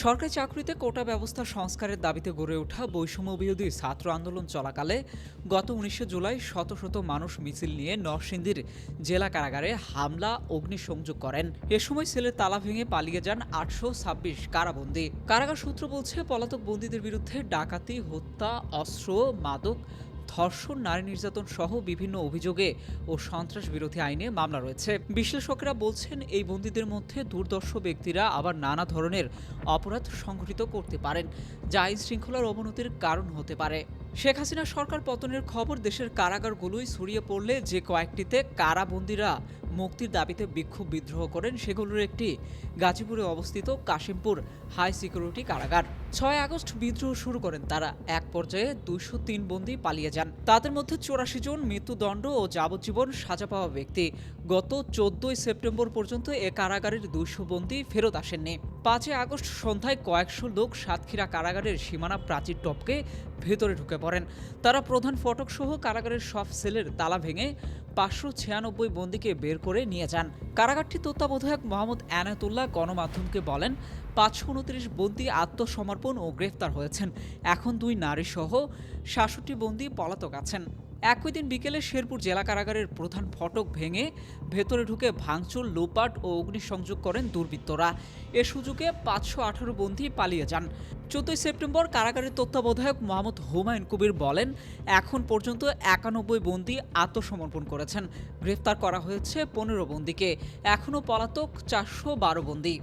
সরকারি চাকরিতে কোটা ব্যবস্থা সংস্কারের দাবিতে গড়ে ওঠা বৈষম্য বিরোধী ছাত্র আন্দোলন চলাকালে গত উনিশে জুলাই শত শত মানুষ মিছিল নিয়ে নরসিংদীর জেলা কারাগারে হামলা, অগ্নিসংযোগ করেন। এ সময় সেলের তালা ভেঙে পালিয়ে যান আটশো ছাব্বিশ কারাবন্দী। কারাগার সূত্র বলছে, পলাতক বন্দীদের বিরুদ্ধে ডাকাতি, হত্যা, অস্ত্র, মাদক ধর্ষণ, নারী নির্যাতন সহ বিভিন্ন অভিযোগে ও সন্ত্রাস বিরোধী আইনে মামলা রয়েছে। বিশ্লেষকেরা বলছেন, এই বন্দীদের মধ্যে দুর্দর্শ ব্যক্তিরা আবার নানা ধরনের অপরাধ সংঘটিত করতে পারেন, যা আইন শৃঙ্খলার অবনতির কারণ হতে পারে। শেখ হাসিনা সরকার পতনের খবর দেশের কারাগারগুলোই ছড়িয়ে পড়লে যে কয়েকটিতে কারাবন্দীরা মুক্তির দাবিতে বিক্ষোভ বিদ্রোহ করেন সেগুলোর একটি গাজীপুরে অবস্থিত কাশিমপুর হাই সিকিউরিটি কারাগার। ছয় আগস্ট বিদ্রোহ শুরু করেন তারা। এক পর্যায়ে দুইশো তিন বন্দী পালিয়ে যান। তাদের মধ্যে চৌরাশি জন মৃত্যুদণ্ড ও যাবজ্জীবন সাজা পাওয়া ব্যক্তি। গত চোদ্দই সেপ্টেম্বর পর্যন্ত এ কারাগারের দুইশো বন্দী ফেরত আসেননি। পাঁচই আগস্ট সন্ধ্যায় কয়েকশো লোক সাতক্ষীরা কারাগারের সীমানা প্রাচীর টপকে ভেতরে ঢুকে পড়েন। তারা প্রধান ফটক সহ কারাগারের সব সেলের তালা ভেঙে পাঁচশো ছিয়ানব্বই বন্দীকে বের করে নিয়ে যান। কারাগারটি তত্ত্বাবধায়ক মোহাম্মদ এনায়তুল্লাহ গণমাধ্যমকে বলেন, পাঁচশো উনত্রিশ বন্দী আত্মসমর্পণ ও গ্রেফতার হয়েছেন। এখন দুই নারী সহ সাতষট্টি বন্দী পলাতক আছেন। একই দিন বিকেলে শেরপুর জেলা কারাগারের প্রধান ফটক ভেঙে ভেতরে ঢুকে ভাঙচুর লোপাট ও অগ্নিসংযোগ করেন দুর্বৃত্তরা। এ সুযোগে পাঁচশো আঠারো বন্দী পালিয়ে যান। চোদ্দই সেপ্টেম্বর কারাগারের তত্ত্বাবধায়ক মোহাম্মদ হুমায়ুন কবির বলেন, এখন পর্যন্ত একানব্বই বন্দী আত্মসমর্পণ করেছেন। গ্রেফতার করা হয়েছে পনেরো বন্দীকে। এখনও পলাতক চারশো বারো বন্দী।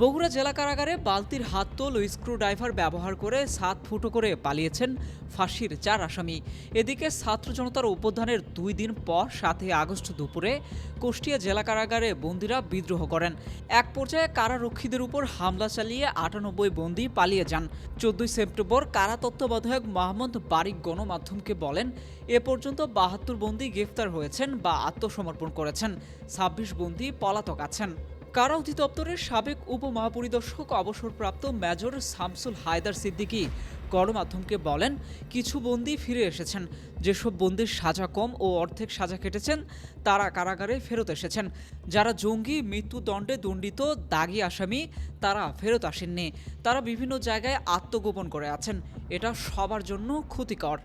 বগুড়া জেলা কারাগারে বালতির হাততোল ও স্ক্রুড্রাইভার ব্যবহার করে সাত ফুটো করে পালিয়েছেন ফাঁসির চার আসামি। এদিকে ছাত্র জনতার উপধানের দুই দিন পর সাতই আগস্ট দুপুরে কুষ্টিয়া জেলা কারাগারে বন্দীরা বিদ্রোহ করেন। এক পর্যায়ে কারারক্ষীদের উপর হামলা চালিয়ে আটানব্বই বন্দী পালিয়ে যান। চোদ্দই সেপ্টেম্বর কারা তত্ত্বাবধায়ক মোহাম্মদ বারিক গণমাধ্যমকে বলেন, এ পর্যন্ত বাহাত্তর বন্দী গ্রেফতার হয়েছেন বা আত্মসমর্পণ করেছেন। ছাব্বিশ বন্দী পলাতক আছেন। কারা অধিদপ্তরের সাবেক উপমহাপরিদর্শক অবসরপ্রাপ্ত মেজর শামসুল হায়দার সিদ্দিকী গণমাধ্যমকে বলেন, কিছু বন্দী ফিরে এসেছেন। যেসব বন্দির সাজা কম ও অর্ধেক সাজা কেটেছেন, তারা কারাগারে ফেরত এসেছেন। যারা জঙ্গি, মৃত্যুদণ্ডে দণ্ডিত, দাগি আসামি, তারা ফেরত আসেননি। তারা বিভিন্ন জায়গায় আত্মগোপন করে আছেন। এটা সবার জন্য ক্ষতিকর।